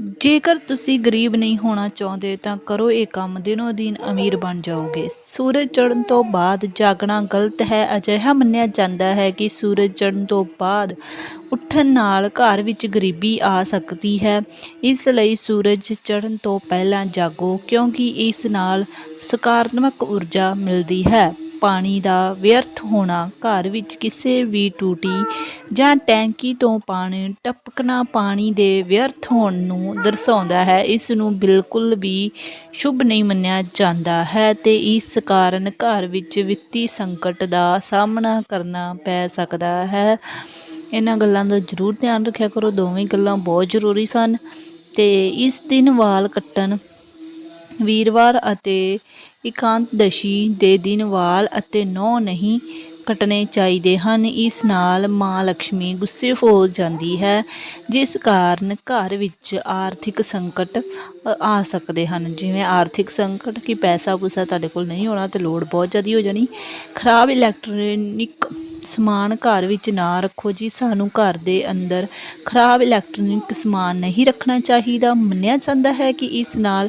ਜੇਕਰ ਤੁਸੀਂ ਗਰੀਬ ਨਹੀਂ ਹੋਣਾ ਚਾਹੁੰਦੇ, ਤਾਂ ਕਰੋ ਇਹ ਕੰਮ। ਦਿਨੋ ਦਿਨ ਅਮੀਰ ਬਣ ਜਾਓਗੇ। ਸੂਰਜ ਚੜ੍ਹਨ ਤੋਂ ਬਾਅਦ ਜਾਗਣਾ ਗਲਤ ਹੈ। ਅਜਿਹਾ ਮੰਨਿਆ ਜਾਂਦਾ ਹੈ ਕਿ ਸੂਰਜ ਚੜ੍ਹਨ ਤੋਂ ਬਾਅਦ ਉੱਠਣ ਨਾਲ ਘਰ ਵਿੱਚ ਗਰੀਬੀ ਆ ਸਕਦੀ ਹੈ। ਇਸ ਲਈ ਸੂਰਜ ਚੜ੍ਹਨ ਤੋਂ ਪਹਿਲਾਂ ਜਾਗੋ, ਕਿਉਂਕਿ ਇਸ ਨਾਲ ਸਕਾਰਾਤਮਕ ਊਰਜਾ ਮਿਲਦੀ ਹੈ। ਪਾਣੀ ਦਾ ਵਿਅਰਥ ਹੋਣਾ, ਘਰ ਵਿੱਚ ਕਿਸੇ ਵੀ ਟੂਟੀ ਜਾਂ ਟੈਂਕੀ ਤੋਂ ਪਾਣੀ ਟਪਕਣਾ ਪਾਣੀ ਦੇ ਵਿਅਰਥ ਹੋਣ ਨੂੰ ਦਰਸਾਉਂਦਾ ਹੈ, ਇਸ ਨੂੰ ਬਿਲਕੁਲ ਵੀ ਸ਼ੁਭ ਨਹੀਂ ਮੰਨਿਆ ਜਾਂਦਾ ਹੈ ਤੇ ਇਸ ਕਾਰਨ ਘਰ ਵਿੱਚ ਵਿੱਤੀ ਸੰਕਟ ਦਾ ਸਾਹਮਣਾ ਕਰਨਾ ਪੈ ਸਕਦਾ ਹੈ। ਇਹਨਾਂ ਗੱਲਾਂ ਦਾ ਜ਼ਰੂਰ ਧਿਆਨ ਰੱਖਿਆ ਕਰੋ, ਦੋਵੇਂ ਗੱਲਾਂ ਬਹੁਤ ਜ਼ਰੂਰੀ ਸਨ ਤੇ ਇਸ ਦਿਨ ਵਾਲ ਕੱਟਣ ਵੀਰਵਾਰ ਅਤੇ ਇਕਾਂਤਦਸ਼ੀ ਦੇ ਦਿਨ ਵਾਲ ਅਤੇ ਨਹੁੰ ਨਹੀਂ ਕੱਟਣੇ ਚਾਹੀਦੇ ਹਨ। ਇਸ ਨਾਲ ਮਾਂ ਲక్ష్ਮੀ ਗੁੱਸੇ ਹੋ ਜਾਂਦੀ ਹੈ, ਜਿਸ ਕਾਰਨ ਘਰ ਵਿੱਚ ਆਰਥਿਕ ਸੰਕਟ ਆ ਸਕਦੇ ਹਨ। ਜਿਵੇਂ ਆਰਥਿਕ ਸੰਕਟ ਕਿ ਪੈਸਾ ਪੂਸਾ ਤੁਹਾਡੇ ਕੋਲ ਨਹੀਂ ਹੋਣਾ ਤੇ ਲੋੜ ਬਹੁਤ ਜ਼ਿਆਦਾ ਹੋ ਜਾਣੀ। ਖਰਾਬ ਇਲੈਕਟ੍ਰੋਨਿਕ ਸਮਾਨ ਘਰ ਵਿੱਚ ਨਾ ਰੱਖੋ ਜੀ। ਸਾਨੂੰ ਘਰ ਦੇ ਅੰਦਰ ਖਰਾਬ ਇਲੈਕਟ੍ਰੋਨਿਕ ਸਮਾਨ ਨਹੀਂ ਰੱਖਣਾ ਚਾਹੀਦਾ। ਮੰਨਿਆ ਜਾਂਦਾ ਹੈ ਕਿ ਇਸ ਨਾਲ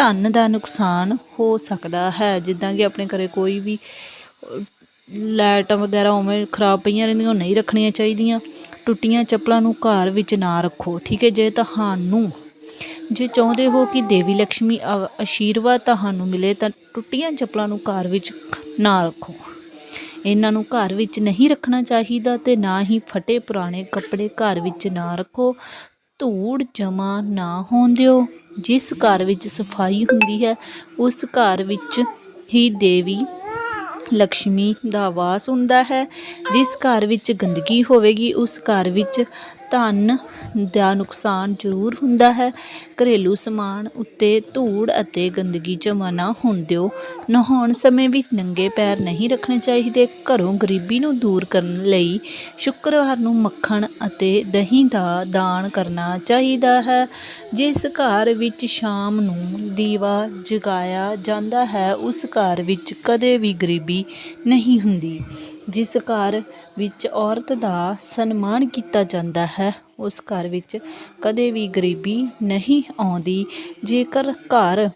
ਧਨ ਦਾ ਨੁਕਸਾਨ ਹੋ ਸਕਦਾ ਹੈ। ਜਿੱਦਾਂ ਕਿ ਆਪਣੇ ਘਰੇ ਕੋਈ ਵੀ ਲਾਈਟਾਂ ਵਗੈਰਾ ਉਵੇਂ ਖਰਾਬ ਪਈਆਂ ਰਹਿੰਦੀਆਂ, ਉਹ ਨਹੀਂ ਰੱਖਣੀਆਂ ਚਾਹੀਦੀਆਂ। ਟੁੱਟੀਆਂ ਚੱਪਲਾਂ ਨੂੰ ਘਰ ਵਿੱਚ ਨਾ ਰੱਖੋ, ਠੀਕ ਹੈ? ਜੇ ਤੁਹਾਨੂੰ, ਜੇ ਚਾਹੁੰਦੇ ਹੋ ਕਿ ਦੇਵੀ ਲక్ష్ਮੀ ਅ- ਆਸ਼ੀਰਵਾਦ ਤੁਹਾਨੂੰ ਮਿਲੇ, ਤਾਂ ਟੁੱਟੀਆਂ ਚੱਪਲਾਂ ਨੂੰ ਘਰ ਵਿੱਚ ਨਾ ਰੱਖੋ। ਇਹਨਾਂ ਨੂੰ ਘਰ ਵਿੱਚ ਨਹੀਂ ਰੱਖਣਾ ਚਾਹੀਦਾ ਤੇ ਨਾ ਹੀ ਫਟੇ ਪੁਰਾਣੇ ਕੱਪੜੇ ਘਰ ਵਿੱਚ ਨਾ ਰੱਖੋ। ਧੂੜ ਜਮਾ ਨਾ ਹੋਣ ਦਿਓ। ਜਿਸ ਘਰ ਵਿੱਚ ਸਫ਼ਾਈ ਹੁੰਦੀ ਹੈ, ਉਸ ਘਰ ਵਿੱਚ ਹੀ ਦੇਵੀ ਲక్ష్ਮੀ ਦਾ ਵਾਸ ਹੁੰਦਾ ਹੈ। ਜਿਸ ਘਰ ਵਿੱਚ ਗੰਦਗੀ ਹੋਵੇਗੀ, ਉਸ ਘਰ ਵਿੱਚ ਧਨ ਦਾ ਨੁਕਸਾਨ ਜ਼ਰੂਰ ਹੁੰਦਾ ਹੈ। ਘਰੇਲੂ ਸਮਾਨ ਉੱਤੇ ਧੂੜ ਅਤੇ ਗੰਦਗੀ ਜਮ੍ਹਾਂ ਨਾ ਹੋਣ ਦਿਓ। ਨਹਾਉਣ ਸਮੇਂ ਵੀ ਨੰਗੇ ਪੈਰ ਨਹੀਂ ਰੱਖਣੇ ਚਾਹੀਦੇ। ਘਰੋਂ ਗਰੀਬੀ ਨੂੰ ਦੂਰ ਕਰਨ ਲਈ ਸ਼ੁੱਕਰਵਾਰ ਨੂੰ ਮੱਖਣ ਅਤੇ ਦਹੀਂ ਦਾ ਦਾਨ ਕਰਨਾ ਚਾਹੀਦਾ ਹੈ। ਜਿਸ ਘਰ ਵਿੱਚ ਸ਼ਾਮ ਨੂੰ ਦੀਵਾ ਜਗਾਇਆ ਜਾਂਦਾ ਹੈ, ਉਸ ਘਰ ਵਿੱਚ ਕਦੇ ਵੀ ਗਰੀਬੀ ਨਹੀਂ ਹੁੰਦੀ। ਜਿਸ ਘਰ ਵਿੱਚ ਔਰਤ ਦਾ ਸਨਮਾਨ ਕੀਤਾ ਜਾਂਦਾ ਹੈ, ਉਸ ਘਰ ਵਿੱਚ ਕਦੇ ਵੀ ਗਰੀਬੀ ਨਹੀਂ ਆਉਂਦੀ। ਜੇਕਰ ਘਰ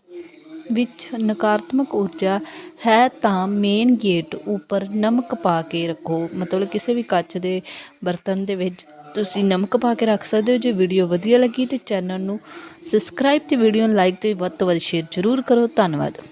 ਵਿੱਚ ਨਕਾਰਾਤਮਕ ਊਰਜਾ ਹੈ ਤਾਂ ਮੇਨ ਗੇਟ ਉੱਪਰ ਨਮਕ ਪਾ ਕੇ ਰੱਖੋ। ਮਤਲਬ ਕਿਸੇ ਵੀ ਕੱਚ ਦੇ ਬਰਤਨ ਦੇ ਵਿੱਚ ਤੁਸੀਂ ਨਮਕ ਪਾ ਕੇ ਰੱਖ ਸਕਦੇ ਹੋ। ਜੇ ਵੀਡੀਓ ਵਧੀਆ ਲੱਗੀ ਤੇ ਚੈਨਲ ਨੂੰ ਸਬਸਕ੍ਰਾਈਬ ਤੇ ਵੀਡੀਓ ਨੂੰ ਲਾਈਕ ਤੇ ਵੱਧ ਤੋਂ ਵੱਧ ਸ਼ੇਅਰ ਜ਼ਰੂਰ ਕਰੋ। ਧੰਨਵਾਦ।